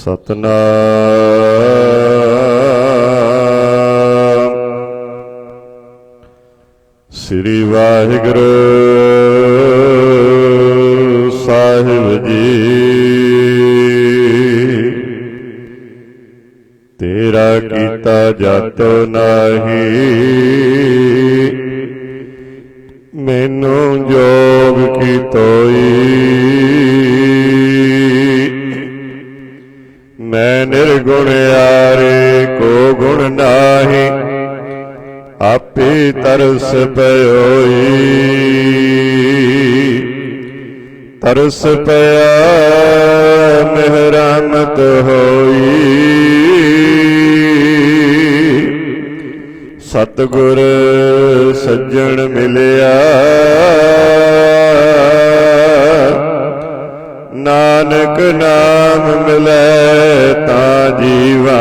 ਸਤਨਾਮ। ਸ੍ਰੀ ਵਾਹਿਗੁਰੂ ਸਾਹਿਬ ਜੀ। ਤੇਰਾ ਕੀਤਾ ਜਤ ਨਾਹੀ। ਮੈਨੂੰ ਜੋਗ ਕੀ ਤੋਈ। ਨਿਰਗੁਣ ਆਰੇ ਕੋ ਗੁਣ ਨਾਹੀ, ਆਪੇ ਤਰਸ ਪਇਓਈ। ਤਰਸ ਪਿਆ, ਮਿਹਰਮਤ ਹੋਈ। ਸਤਗੁਰ ਸੱਜਣ ਮਿਲਿਆ। ਨਾਨਕ ਨਾਮ ਮਿਲੈ ਤਾਂ ਜੀਵਾ।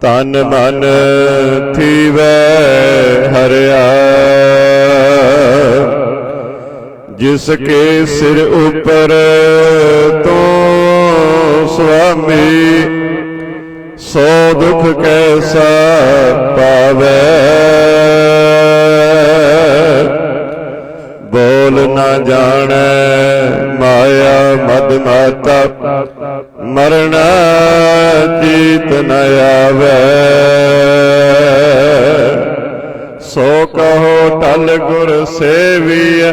ਤਨ ਮਨ ਥੀਵੈ ਹਰਿਆ। ਜਿਸ ਕੇ ਸਿਰ ਉਪਰ ਤੋਂ ਸੁਆਮੀ, ਸੋ ਦੁਖ ਕੈਸਾ ਪਾਵੇ। ਨਾ ਜਾਣੈ, ਮਾਇਆ ਮਦ ਮਾਤਾ ਮਰਣਾ ਚੀਤ ਨ ਆਵੇ। ਸੋ ਕਹੋ ਟਲ ਗੁਰ ਸੇਵੀਐ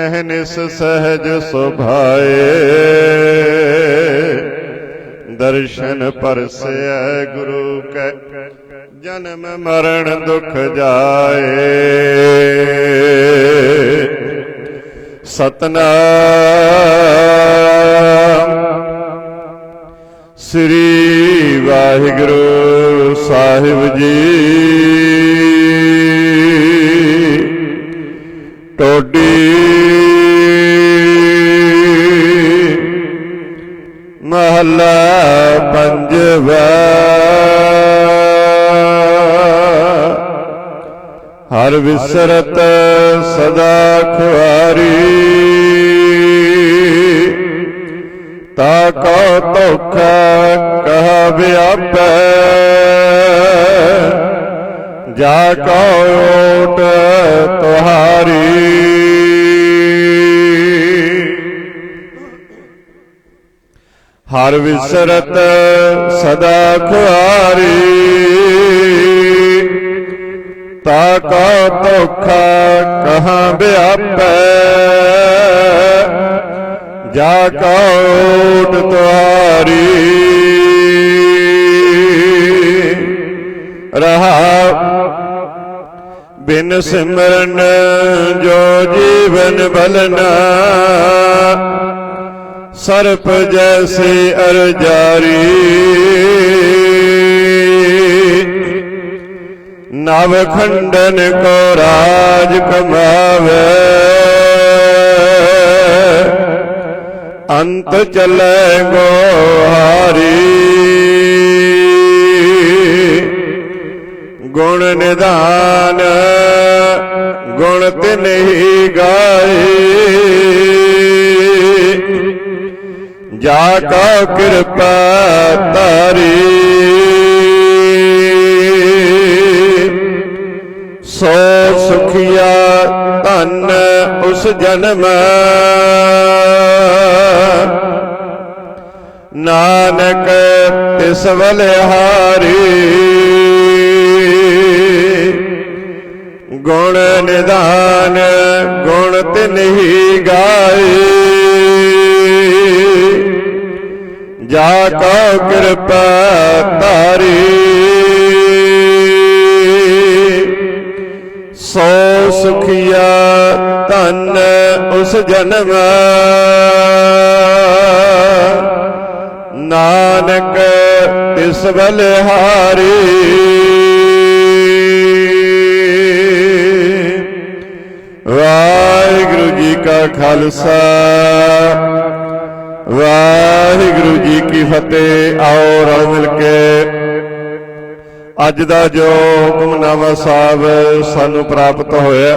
ਅਹਨਿਸ ਸਹਜ ਸੁਭਾਏ। ਦਰਸ਼ਨ ਪਰਸੈ ਗੁਰੂ ਕੈ, ਜਨਮ ਮਰਨ ਦੁਖ ਜਾਏ। ਸਤਨਾਮ। ਸ੍ਰੀ ਵਾਹਿਗੁਰੂ ਸਾਹਿਬ ਜੀ। ਟੋਡੀ ਮਹੱਲਾ ਪੰਜਵਾ ਹਰ ਵਿਸਰਤ ਸਦਾ ਖੁਆਰੀ। ਤਾ ਕੋ ਧੋਖਾ ਕਹ ਵਿਆਪੈ। ਜਾ ਕੋ ਓਟ ਤੁਹਾਰੀ। ਹਰ ਵਿਸਰਤ ਸਦਾ ਖੁਆਰੀ। ਤਾ ਕਾ ਧੋਖਾ ਕਹਾਂ ਵਿਆਪੈ। ਜਾ ਕਾ ਓਟ ਰਹਾ ਬਿਨ ਸਿਮਰਨ ਜੋ ਜੀਵਨ ਬਲਨਾ। ਸਰਪ ਜੈਸੇ ਅਰਜਾਰੀ। ਨਵ ਖੰਡਨ ਕੋ ਰਾਜ ਕਮਾਵੇ। ਅੰਤ ਚਲੇ ਗੋਹਾਰੀ ਗੁਣ ਨਿਧਾਨ, ਗੁਣ ਤੇ ਨਹੀਂ ਗਾਏ। ਜਾ ਕਾ ਕਿਰਪਾ ਤਾਰੀ ਸੋ ਸੁਖੀਆ ਧਨ ਉਸ ਜਨਮ। ਨਾਨਕ ਤਿਸ ਬਲਿਹਾਰੀ ਗੁਣ ਨਿਦਾਨ ਗੁਣ ਤਿਨਹੀ ਗਾਏ ਜਾ ਕੋ ਕਿਰਪਾ ਤਾਰੀ ਸੁਖੀਆ ਧਨ ਉਸ ਜਨਮ। ਨਾਨਕ ਤਿਸ ਬਲਿਹਾਰੀ ਵਾਹਿਗੁਰੂ ਜੀ ਕਾ ਖਾਲਸਾ। ਵਾਹਿਗੁਰੂ ਜੀ ਕੀ ਫਤਿਹ। ਆਓ ਰਲ ਮਿਲ ਕੇ। ਅੱਜ ਦਾ ਜੋ ਹੁਕਮਨਾਮਾ ਸਾਹਿਬ ਸਾਨੂੰ ਪ੍ਰਾਪਤ ਹੋਇਆ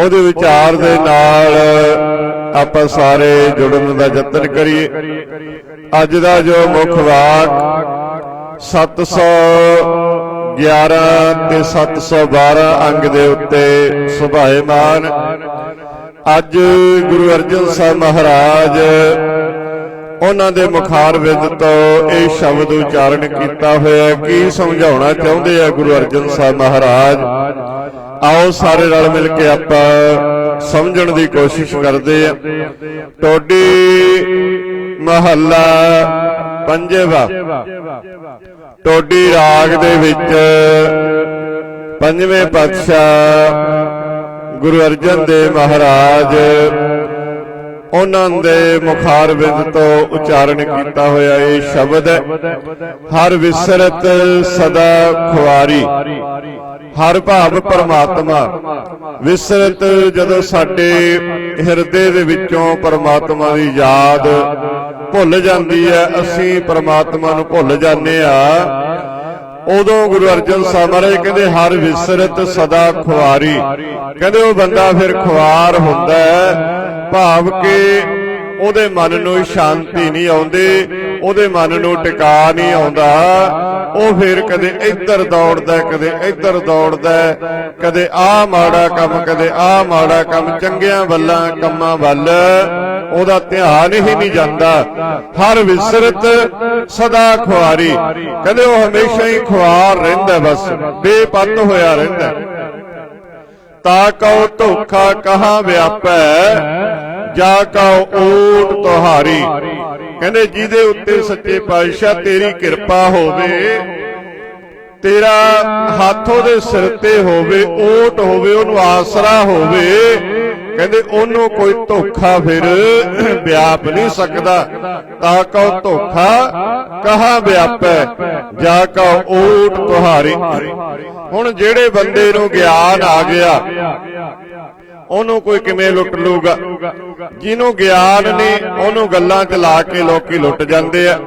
ਉਹਦੇ ਵਿਚਾਰ ਦੇ ਨਾਲ ਆਪਾਂ ਸਾਰੇ ਜੁੜਨ ਦਾ ਯਤਨ ਕਰੀਏ। ਅੱਜ ਦਾ ਜੋ ਮੁੱਖ ਵਾਕ 711 ਤੇ 712 ਅੰਗ ਦੇ ਉੱਤੇ ਸੁਭਾਏਮਾਨ, ਅੱਜ ਗੁਰੂ ਅਰਜਨ ਸਾਹਿਬ ਮਹਾਰਾਜ ਉਹਨਾਂ ਦੇ ਮੁਖਾਰ ਵਿਦ ਤੋਂ ਇਹ ਸ਼ਬਦ ਉਚਾਰਨ ਕੀਤਾ ਹੋਇਆ ਕੀ ਸਮਝਾਉਣਾ ਚਾਹੁੰਦੇ ਆ ਗੁਰੂ ਅਰਜਨ ਸਾਹਿਬ ਮਹਾਰਾਜ? ਆਓ ਸਾਰੇ ਰਲ ਮਿਲ ਕੇ ਆਪਾਂ ਸਮਝਣ ਦੀ ਕੋਸ਼ਿਸ਼ ਕਰਦੇ ਆ ਟੋਡੀ ਮਹੱਲਾ ਪੰਜਵਾ। ਟੋਡੀ ਰਾਗ ਦੇ ਵਿੱਚ ਪੰਜਵੇਂ ਪਾਤਸ਼ਾਹ ਗੁਰੂ ਅਰਜਨ ਦੇਵ ਮਹਾਰਾਜ ਉਹਨਾਂ ਦੇ ਮੁਖਾਰ ਵਿਦ ਤੋਂ ਉਚਾਰਨ ਕੀਤਾ ਹੋਇਆ ਇਹ ਸ਼ਬਦ ਹੈ। ਹਰ ਵਿਸਰਤ ਸਦਾ ਖੁਆਰੀ। ਹਰ ਭਾਵ ਪਰਮਾਤਮਾ। ਵਿਸਰਤ ਜਦੋਂ ਸਾਡੇ ਹਿਰਦੇ ਦੇ ਵਿੱਚੋਂ ਪਰਮਾਤਮਾ ਦੀ ਯਾਦ ਭੁੱਲ ਜਾਂਦੀ ਹੈ, ਅਸੀਂ ਪਰਮਾਤਮਾ ਨੂੰ ਭੁੱਲ ਜਾਂਦੇ ਆ ਉਦੋਂ ਗੁਰੂ ਅਰਜਨ ਸਾਹਿਬ ਮਹਾਰਾਜ ਕਹਿੰਦੇ, ਹਰ ਵਿਸਰਤ ਸਦਾ ਖੁਆਰੀ। ਕਹਿੰਦੇ, ਉਹ ਬੰਦਾ ਫਿਰ ਖੁਆਰ ਹੁੰਦਾ ਹੈ, ਭਾਵ ਕਿ ਉਹਦੇ ਮਨ ਨੂੰ ਸ਼ਾਂਤੀ ਨਹੀਂ ਆਉਂਦੀ। ਉਹਦੇ ਮਨ ਨੂੰ ਟਿਕਾ ਨਹੀਂ ਆਉਂਦਾ। ਉਹ ਫਿਰ ਕਦੇ ਇੱਧਰ ਦੌੜਦਾ ਕਦੇ ਇੱਧਰ ਦੌੜਦਾ। ਕਦੇ ਆਹ ਮਾੜਾ ਕੰਮ ਕਦੇ ਆਹ ਮਾੜਾ ਕੰਮ ਚੰਗਿਆਂ ਵੱਲਾਂ ਕੰਮਾਂ ਵੱਲ। ਉਹਦਾ ਧਿਆਨ ਹੀ ਨਹੀਂ ਜਾਂਦਾ। ਹਰ ਵਿਸਰਤ ਸਦਾ ਖੁਆਰੀ। ਕਹਿੰਦੇ ਉਹ ਹਮੇਸ਼ਾ ਹੀ ਖੁਆਰ ਰਹਿੰਦਾ ਬਸ। ਬੇਪੱਤ ਹੋਇਆ ਰਹਿੰਦਾ। ਤਾ ਕਉ ਧੋਖਾ ਕਹਾ ਵਿਆਪੈ। ਜਾ ਕਉ ਊਟ ਤੁਹਾਰੀ। ਕਹਿੰਦੇ ਜਿਹਦੇ ਉੱਤੇ ਸੱਚੇ ਪਾਤਸ਼ਾਹ ਤੇਰੀ ਕਿਰਪਾ ਹੋਵੇ, ਤੇਰਾ ਹੱਥ ਉਹਦੇ ਸਿਰ ਤੇ ਹੋਵੇ ਓਟ ਹੋਵੇ, ਉਹਨੂੰ ਆਸਰਾ ਹੋਵੇ, ਕਹਿੰਦੇ ਉਹਨੂੰ ਕੋਈ ਧੋਖਾ ਫਿਰ ਵਿਆਪ ਨਹੀਂ ਸਕਦਾ। ਤਾਂ ਕਉ ਧੋਖਾ ਕਹਾ ਵਿਆਪੈ? ਜਾ ਕਉ ਓਟ ਤੁਹਾਰੀ। ਹੁਣ ਜਿਹੜੇ ਬੰਦੇ ਨੂੰ ਗਿਆਨ ਆ ਗਿਆ ਉਹਨੂੰ ਕੋਈ ਕਿਵੇਂ ਲੁੱਟ ਲੂਗਾ? ਜਿਹਨੂੰ ਗਿਆਨ ਨਹੀਂ ਉਹਨੂੰ ਗੱਲਾਂ 'ਚ ਲਾ ਕੇ ਲੋਕੀ ਲੁੱਟ ਜਾਂਦੇ ਆ।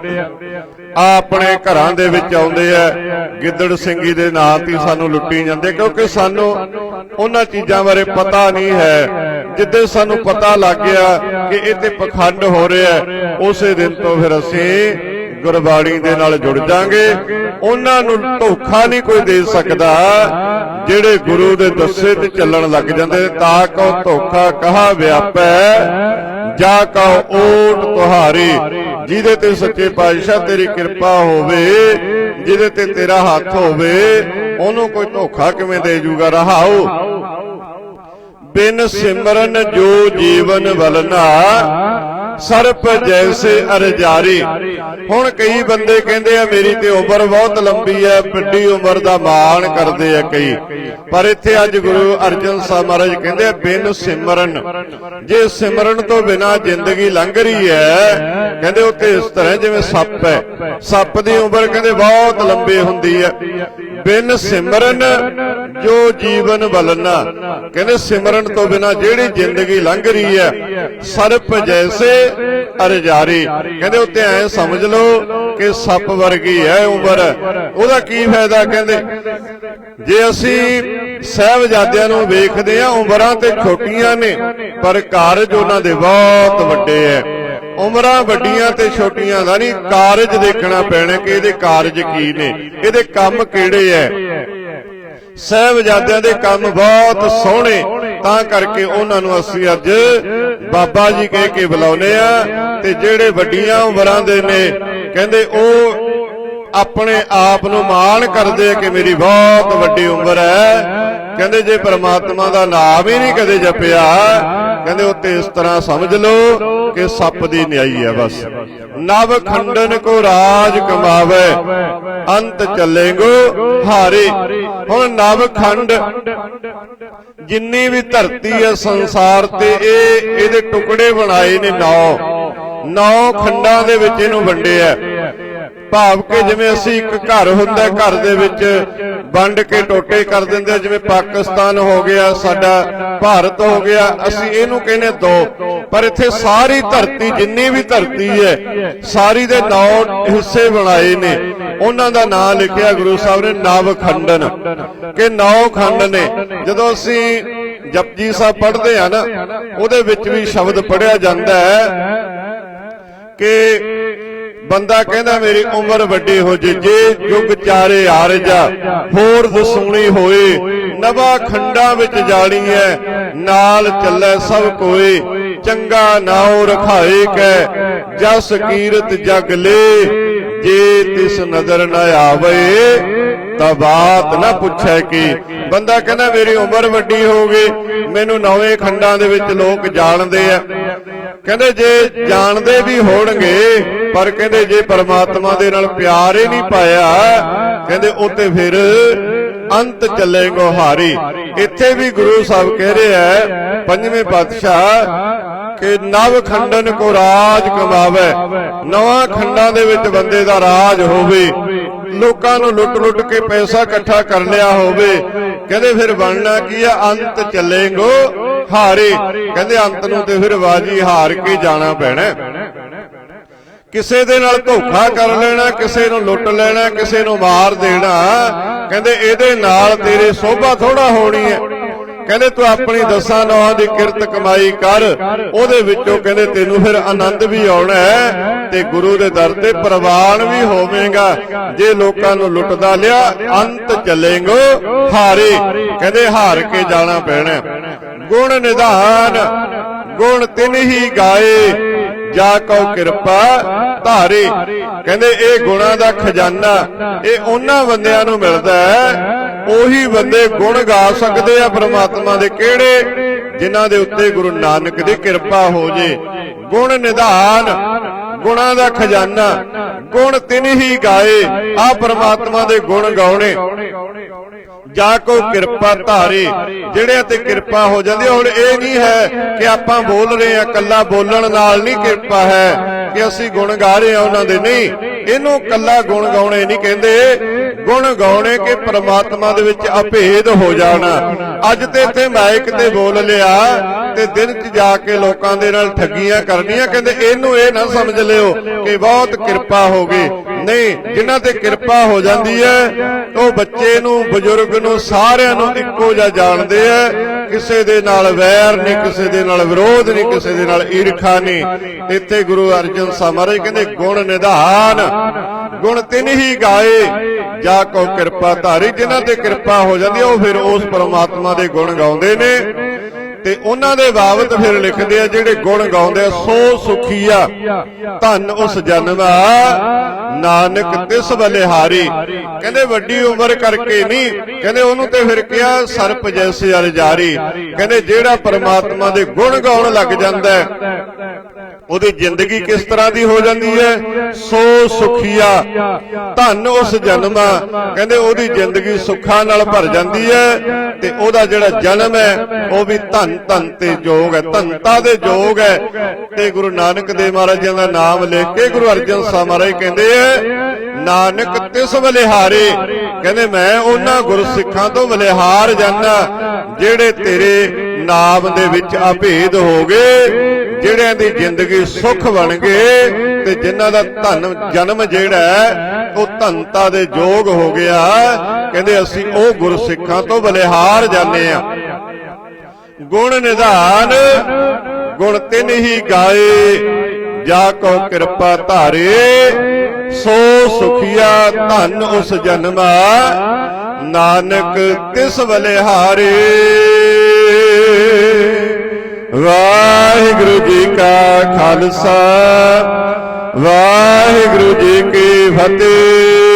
ਆ ਆਪਣੇ ਘਰਾਂ ਦੇ ਵਿੱਚ ਆਉਂਦੇ ਆ। ਗਿੱਦੜ ਸਿੰਘੀ ਦੇ ਨਾਂ ਤੇ ਸਾਨੂੰ ਲੁੱਟੀ ਜਾਂਦੇ ਕਿਉਂਕਿ ਸਾਨੂੰ ਉਹਨਾਂ ਚੀਜ਼ਾਂ ਬਾਰੇ ਪਤਾ ਨਹੀਂ ਹੈ। ਜਿੱਦੇ ਸਾਨੂੰ ਪਤਾ ਲੱਗ ਗਿਆ ਕਿ ਇਹ ਤੇ ਪਖੰਡ ਹੋ ਰਿਹਾ, ਉਸੇ ਦਿਨ ਤੋਂ ਫਿਰ ਅਸੀਂ ਗੁਰਬਾਣੀ ਦੇ ਨਾਲ ਜੁੜ ਜਾਾਂਗੇ। ਉਹਨਾਂ ਨੂੰ ਧੋਖਾ ਨਹੀਂ ਕੋਈ ਦੇ ਸਕਦਾ, ਜਿਹੜੇ ਗੁਰੂ ਦੇ ਦੱਸੇ ਤੇ ਚੱਲਣ ਲੱਗ ਜਾਂਦੇ ਤਾਂ ਕੋ ਧੋਖਾ ਕਹਾ ਵਿਆਪੈ, ਜਾ ਕਉ ਓਟ ਤੁਹਾਰੀ। ਜਿਹਦੇ ਤੇ ਸੱਚੇ ਪਾਤਸ਼ਾਹ ਤੇਰੀ ਕਿਰਪਾ ਹੋਵੇ, ਜਿਹਦੇ ਤੇ ਤੇਰਾ ਹੱਥ ਹੋਵੇ, ਉਹਨੂੰ ਕੋਈ ਧੋਖਾ ਕਿਵੇਂ ਦੇ ਜੂਗਾ? ਰਹਾਓ। ਬਿਨ ਸਿਮਰਨ ਜੋ ਜੀਵਨ ਵਲਨਾ ਸਰਪ ਜੈਸੇ ਅਰਜਾਰੀ। ਹੁਣ ਕਈ ਬੰਦੇ ਕਹਿੰਦੇ ਆ, ਮੇਰੀ ਤੇ ਉਮਰ ਬਹੁਤ ਲੰਬੀ ਹੈ, ਵੱਡੀ ਉਮਰ ਦਾ ਮਾਣ ਕਰਦੇ ਆ ਕਈ। ਪਰ ਇੱਥੇ ਅੱਜ ਗੁਰੂ ਅਰਜਨ ਸਾਹਿਬ ਮਹਾਰਾਜ ਕਹਿੰਦੇ ਆ, ਬਿਨ ਸਿਮਰਨ। ਜੇ ਸਿਮਰਨ ਤੋਂ ਬਿਨਾ ਜ਼ਿੰਦਗੀ ਲੰਘ ਰਹੀ ਹੈ, ਕਹਿੰਦੇ ਉੱਤੇ ਇਸ ਤਰ੍ਹਾਂ ਜਿਵੇਂ ਸੱਪ ਹੈ। ਸੱਪ ਦੀ ਉਮਰ ਕਹਿੰਦੇ ਬਹੁਤ ਲੰਬੀ ਹੁੰਦੀ ਹੈ। ਬਿਨ ਸਿਮਰਨ ਜੋ ਜੀਵਨ ਬਲਨਾ, ਕਹਿੰਦੇ ਸਿਮਰਨ ਤੋਂ ਬਿਨਾ ਜਿਹੜੀ ਜ਼ਿੰਦਗੀ ਲੰਘ ਰਹੀ ਹੈ, ਸਰਪ ਜੈਸੇ ਅਰਜਾਰੀ। ਕਹਿੰਦੇ ਉੱਤੇ ਐ ਸਮਝ ਲਓ ਕਿ ਸੱਪ ਵਰਗੀ ਹੈ ਉਮਰ। ਉਹਦਾ ਕੀ ਫਾਇਦਾ ਕਹਿੰਦੇ? ਜੇ ਅਸੀਂ ਸਹਿਬਜ਼ਾਦਿਆਂ ਨੂੰ ਵੇਖਦੇ ਆ ਉਮਰਾਂ ਤੇ ਛੋਟੀਆਂ ਨੇ, ਪਰ ਕਾਰਜ ਉਹਨਾਂ ਦੇ ਬਹੁਤ ਵੱਡੇ ਐ। ਉਮਰਾਂ ਵੱਡੀਆਂ ਤੇ ਛੋਟੀਆਂ ਦਾ ਨਹੀਂ, ਕਾਰਜ ਦੇਖਣਾ ਪੈਣਾ ਕਿ ਇਹਦੇ ਕਾਰਜ ਕੀ ਨੇ। ਇਹਦੇ ਕੰਮ ਕਿਹੜੇ ਐ? ਸਹਿਬਜ਼ਾਦਿਆਂ ਦੇ ਕੰਮ ਬਹੁਤ ਸੋਹਣੇ। ਤਾਂ ਕਰਕੇ ਉਹਨਾਂ ਨੂੰ ਅਸੀਂ ਅੱਜ ਬਾਬਾ ਜੀ ਕਹਿ ਕੇ ਬੁਲਾਉਨੇ ਆ ਤੇ ਜਿਹੜੇ ਵੱਡੀਆਂ ਉਮਰਾਂ ਦੇ ਨੇ, ਕਹਿੰਦੇ ਉਹ ਆਪਣੇ ਆਪ ਨੂੰ ਮਾਣ ਕਰਦੇ ਕਿ ਮੇਰੀ ਬਹੁਤ ਵੱਡੀ ਉਮਰ ਹੈ। ਕਹਿੰਦੇ ਜੇ ਪ੍ਰਮਾਤਮਾ ਦਾ ਨਾਮ ਹੀ ਨਹੀਂ ਕਦੇ ਜਪਿਆ, ਕਹਿੰਦੇ ਉੱਤੇ ਇਸ ਤਰ੍ਹਾਂ ਸਮਝ ਲਓ ਕਿ ਸੱਪ ਦੀ ਨਿਆਈ ਹੈ ਬਸ। ਨਵ ਖੰਡਨ ਕੋ ਰਾਜ ਕਮਾਵੇ, ਅੰਤ ਚੱਲੇਗੋ ਹਾਰੇ। ਹੁਣ ਨਵ ਖੰਡ, ਜਿੰਨੀ ਵੀ ਧਰਤੀ ਹੈ ਸੰਸਾਰ ਤੇ, ਇਹ ਇਹਦੇ ਟੁਕੜੇ ਬਣਾਏ ਨੇ ਨੌ। ਨੌ ਖੰਡਾਂ ਦੇ ਵਿੱਚ ਇਹਨੂੰ ਵੰਡਿਆ ਭਾਵ ਕਿ ਜਿਵੇਂ ਅਸੀਂ ਇੱਕ ਘਰ ਹੁੰਦਾ ਘਰ ਦੇ ਵਿੱਚ ਵੰਡ ਕੇ ਟੋਟੇ ਕਰ ਦਿੰਦੇ ਜਿਵੇਂ ਪਾਕਿਸਤਾਨ ਹੋ ਗਿਆ, ਸਾਡਾ ਭਾਰਤ ਹੋ ਗਿਆ, ਅਸੀਂ ਇਹਨੂੰ ਕਹਿੰਦੇ ਦੋ। ਪਰ ਇੱਥੇ ਸਾਰੀ ਧਰਤੀ, ਜਿੰਨੀ ਵੀ ਧਰਤੀ ਹੈ, ਸਾਰੀ ਦੇ ਨੌ ਹਿੱਸੇ ਬਣਾਏ ਨੇ। ਉਹਨਾਂ ਦਾ ਨਾਂ ਲਿਖਿਆ ਗੁਰੂ ਸਾਹਿਬ ਨੇ, ਨਵ ਖੰਡਨ। ਕਿ ਨੌ ਖੰਡ ਨੇ। ਜਦੋਂ ਅਸੀਂ ਜਪਜੀ ਸਾਹਿਬ ਪੜ੍ਹਦੇ ਆ ਨਾ, ਉਹਦੇ ਵਿੱਚ ਵੀ ਸ਼ਬਦ ਪੜਿਆ ਜਾਂਦਾ ਹੈ ਕਿ ਬੰਦਾ ਕਹਿੰਦਾ ਮੇਰੀ ਉਮਰ ਵੱਡੀ ਹੋ ਜੇ ਜੇ ਯੁਗ ਚਾਰੇ ਆਰਜਾ ਹੋਰ ਦਸੂਣੀ ਹੋਏ। ਨਵਾ ਖੰਡਾਂ ਵਿੱਚ ਜਾਣੀ ਹੈ ਨਾਲ ਚੱਲੇ ਸਭ ਕੋਏ, ਚੰਗਾ ਨਾਉ ਰਖਾਏ ਕੈ, ਜਸ ਕੀਰਤ ਜਗ ਲੇ। ਜੇ ਤਿਸ ਨਜ਼ਰ ਨਾ ਆਵੇ, ਤਾਂ ਬਾਤ ਨਾ ਪੁੱਛੈ ਕੀ। ਬੰਦਾ ਕਹਿੰਦਾ, ਮੇਰੀ ਉਮਰ ਵੱਡੀ ਹੋ ਗਈ, ਮੈਨੂੰ ਨਵੇਂ ਖੰਡਾਂ ਦੇ ਵਿੱਚ ਲੋਕ ਜਾਣਦੇ ਆ। ਕਹਿੰਦੇ, ਜੇ ਜਾਣਦੇ ਵੀ ਹੋਣਗੇ, ਪਰ ਕਹਿੰਦੇ, ਜੇ ਪਰਮਾਤਮਾ ਦੇ ਨਾਲ ਪਿਆਰ ਹੀ ਨਹੀਂ ਪਾਇਆ, ਕਹਿੰਦੇ ਉੱਤੇ ਫਿਰ ਅੰਤ ਚੱਲੇਗੋ ਹਾਰੀ ਇੱਥੇ ਵੀ ਗੁਰੂ ਸਾਹਿਬ ਕਹਿ ਰਿਹਾ ਹੈ ਪੰਜਵੇਂ ਪਾਤਸ਼ਾਹ ਕਿ ਨਵ ਖੰਡਨ ਕੋ ਰਾਜ ਕਮਾਵੇ, ਨਵਾਂ ਖੰਡਾਂ ਦੇ ਵਿੱਚ ਬੰਦੇ ਦਾ ਰਾਜ ਹੋਵੇ, ਲੋਕਾਂ ਨੂੰ ਲੁੱਟ-ਲੁੱਟ ਕੇ ਪੈਸਾ ਇਕੱਠਾ ਕਰ ਲਿਆ ਹੋਵੇ, ਕਹਿੰਦੇ ਫਿਰ ਬਣਨਾ ਕੀ ਆ? ਅੰਤ ਚੱਲੇਗੋ ਹਾਰੇ। ਕਹਿੰਦੇ ਅੰਤ ਨੂੰ ਤੇ ਫਿਰ ਬਾਜੀ ਹਾਰ ਕੇ ਜਾਣਾ ਪੈਣਾ। ਕਿਸੇ ਦੇ ਨਾਲ ਧੋਖਾ ਕਰ ਲੈਣਾ, ਕਿਸੇ ਨੂੰ ਲੁੱਟ ਲੈਣਾ, ਕਿਸੇ ਨੂੰ ਮਾਰ ਦੇਣਾ, ਕਹਿੰਦੇ ਇਹਦੇ ਨਾਲ ਤੇਰੇ ਸੋਭਾ ਥੋੜਾ ਹੋਣੀ ਹੈ। ਕਹਿੰਦੇ ਤੂੰ ਆਪਣੀ ਦਸਾਂ ਨੌਹਾਂ ਦੀ ਕਿਰਤ ਕਮਾਈ ਕਰ। ਉਹਦੇ ਵਿੱਚੋਂ ਕਹਿੰਦੇ ਤੈਨੂੰ ਫਿਰ ਆਨੰਦ ਵੀ ਆਉਣਾ ਹੈ ਤੇ ਗੁਰੂ ਦੇ ਦਰ ਤੇ ਪ੍ਰਵਾਨ ਵੀ ਹੋਵੇਂਗਾ। ਜੇ ਲੋਕਾਂ ਨੂੰ ਲੁੱਟਦਾ ਲਿਆ, ਅੰਤ ਚੱਲੇਂਗੋ ਹਾਰੇ। ਕਹਿੰਦੇ ਹਾਰ ਕੇ ਜਾਣਾ ਪੈਣਾ ਗੁਣ ਨਿਧਾਨ, ਗੁਣ ਤਿਨ ਹੀ ਗਾਏ। ਜਾ ਕਉ ਕਿਰਪਾ ਧਾਰੇ। ਕਹਿੰਦੇ, ਇਹ ਗੁਣਾਂ ਦਾ ਖਜ਼ਾਨਾ, ਇਹ ਉਹਨਾਂ ਬੰਦਿਆਂ ਨੂੰ ਮਿਲਦਾ ਹੈ, ਉਹੀ ਬੰਦੇ ਗੁਣ ਗਾ ਸਕਦੇ ਆ ਪ੍ਰਮਾਤਮਾ ਦੇ ਕਿਹੜੇ? ਜਿਨ੍ਹਾਂ ਦੇ ਉੱਤੇ ਗੁਰੂ ਨਾਨਕ ਦੀ ਕਿਰਪਾ ਹੋ ਜੇ। ਗੁਣ ਨਿਧਾਨ ਗੁਣਾਂ ਦਾ ਖਜ਼ਾਨਾ। ਗੁਣ ਤਿਨ ਹੀ ਗਾਏ। ਆ ਪ੍ਰਮਾਤਮਾ ਦੇ ਗੁਣ ਗਾਉਣੇ। ਜਾ ਕੋ ਕਿਰਪਾ ਧਾਰੇ, ਜਿਹੜਿਆਂ ਤੇ ਕਿਰਪਾ ਹੋ ਜਾਂਦੀ ਹੁਣ ਇਹ ਨਹੀਂ ਹੈ ਕਿ ਆਪਾਂ ਬੋਲ ਰਹੇ ਆ ਕੱਲਾ ਬੋਲਣ ਨਾਲ ਨਹੀਂ ਕਿਰਪਾ ਹੈ ਕਿ ਅਸੀਂ ਗੁਣ ਗਾ ਰਹੇ ਆ ਉਹਨਾਂ ਦੇ। ਨਹੀਂ ਇਹਨੂੰ ਕੱਲਾ ਗੁਣ ਗਾਉਣੇ ਨਹੀਂ ਕਹਿੰਦੇ। ਗੁਣ ਗਾਉਣੇ ਕਿ ਪ੍ਰਮਾਤਮਾ ਦੇ ਵਿੱਚ ਅਭੇਦ ਹੋ ਜਾਣਾ। ਅੱਜ ਤੇ ਇੱਥੇ ਮਾਈਕ ਤੇ ਬੋਲ ਲਿਆ ਤੇ ਦਿਨ 'ਚ ਜਾ ਕੇ ਲੋਕਾਂ ਦੇ ਨਾਲ ਠੱਗੀਆਂ ਕਰਨੀਆਂ। ਕਹਿੰਦੇ ਇਹਨੂੰ ਇਹ ਨਾ ਸਮਝ ਲਿਓ ਕਿ ਬਹੁਤ ਕਿਰਪਾ ਹੋ ਗਈ। ਨਹੀਂ, ਜਿਨ੍ਹਾਂ ਤੇ ਕਿਰਪਾ ਹੋ ਜਾਂਦੀ ਹੈ, ਉਹ ਬੱਚੇ ਨੂੰ, ਬਜ਼ੁਰਗ ਨੂੰ, ਸਾਰਿਆਂ ਨੂੰ ਇੱਕੋ ਜਿਹਾ ਜਾਣਦੇ ਆ ਕਿਸੇ ਦੇ ਨਾਲ ਵੈਰ ਨਹੀਂ, ਕਿਸੇ ਦੇ ਨਾਲ ਵਿਰੋਧ ਨਹੀਂ, ਕਿਸੇ ਦੇ ਨਾਲ ਈਰਖਾ ਨਹੀਂ। ਇੱਥੇ ਗੁਰੂ ਅਰਜਨ ਸਾਹਿਬ ਮਹਾਰਾਜ ਕਹਿੰਦੇ, ਗੁਣ ਨਿਧਾਨ, ਗੁਣ ਤਿੰਨ ਹੀ ਗਾਏ। ਜਾ ਕੋ ਕਿਰਪਾ ਧਾਰੀ, ਜਿਨ੍ਹਾਂ ਤੇ ਕਿਰਪਾ ਹੋ ਜਾਂਦੀ ਹੈ ਉਹ ਫਿਰ ਉਸ ਪਰਮਾਤਮਾ ਦੇ ਗੁਣ ਗਾਉਂਦੇ ਨੇ। ਤੇ ਉਹਨਾਂ ਦੇ ਬਾਬਤ ਫਿਰ ਲਿਖਦੇ ਆ ਜਿਹੜੇ ਗੁਣ ਗਾਉਂਦੇ ਆ, ਸੋ ਸੁਖੀਆ ਧੰਨ ਉਸ ਜਨਮਾ ਨਾਨਕ ਤਿਸ ਬਲਿਹਾਰੀ। ਕਹਿੰਦੇ ਵੱਡੀ ਉਮਰ ਕਰਕੇ ਨਹੀਂ ਕਹਿੰਦੇ ਉਹਨੂੰ ਤੇ ਫਿਰ ਕਿਹਾ ਸਰਪ ਜੈਸੇ ਅਲਜਾਰੀ। ਕਹਿੰਦੇ ਜਿਹੜਾ ਪਰਮਾਤਮਾ ਦੇ ਗੁਣ ਗਾਉਣ ਲੱਗ ਜਾਂਦਾ ਉਹਦੀ ਜ਼ਿੰਦਗੀ ਕਿਸ ਤਰ੍ਹਾਂ ਦੀ ਹੋ ਜਾਂਦੀ ਹੈ? ਸੋ ਸੁਖੀਆ। ਧੰਨ ਉਸ ਜਨਮਾ ਕਹਿੰਦੇ ਉਹਦੀ ਜ਼ਿੰਦਗੀ ਸੁੱਖਾਂ ਨਾਲ ਭਰ ਜਾਂਦੀ ਹੈ ਤੇ ਉਹਦਾ ਜਿਹੜਾ ਜਨਮ ਹੈ, ਉਹ ਵੀ ਧੰਨ ਧੰਨ ਤੇ ਜੋਗ ਹੈ। ਧੰਨਤਾ ਦੇ ਜੋਗ ਹੈ। ਤੇ ਗੁਰੂ ਨਾਨਕ ਦੇਵ ਮਹਾਰਾਜ ਜੀ ਦਾ ਨਾਮ ਲਿਖ ਕੇ ਗੁਰੂ ਅਰਜਨ ਸਾਹਿਬ ਮਹਾਰਾਜ ਕਹਿੰਦੇ ਆ ਨਾਨਕ ਤਿਸ ਵਲਿਹਾਰੇ। ਕਹਿੰਦੇ, ਮੈਂ ਉਹਨਾਂ ਗੁਰਸਿੱਖਾਂ ਤੋਂ ਵਲਿਹਾਰ ਜਾਣਾ ਜਿਹੜੇ ਤੇਰੇ ਨਾਮ ਦੇ ਵਿੱਚ ਅਭੇਦ ਹੋ ਗਏ, ਜਿਹੜਿਆਂ ਦੀ ਜ਼ਿੰਦਗੀ ਸੁਖ ਬਣ ਗਏ ਤੇ ਜਿਨ੍ਹਾਂ ਦਾ ਧਨ ਜਨਮ ਜਿਹੜਾ ਉਹ ਧੰਤਾ ਦੇ ਯੋਗ ਹੋ ਗਿਆ। ਕਹਿੰਦੇ, ਅਸੀਂ ਉਹ ਗੁਰਸਿੱਖਾਂ ਤੋਂ ਬਲਿਹਾਰ ਜਾਂਦੇ ਆ ਗੁਣ ਨਿਧਾਨ, ਗੁਣ ਤਿਨ ਹੀ ਗਾਏ, ਜਾ ਕੋ ਕਿਰਪਾ ਧਾਰੇ ਸੋ ਸੁਖੀਆ ਧਨ ਉਸ ਜਨਮਾ, ਨਾਨਕ ਤਿਸ ਬਲਿਹਾਰੇ ਵਾਹਿਗੁਰੂ ਜੀ ਕਾ ਖਾਲਸਾ, ਵਾਹਿਗੁਰੂ ਜੀ ਕੀ ਫਤਿਹ।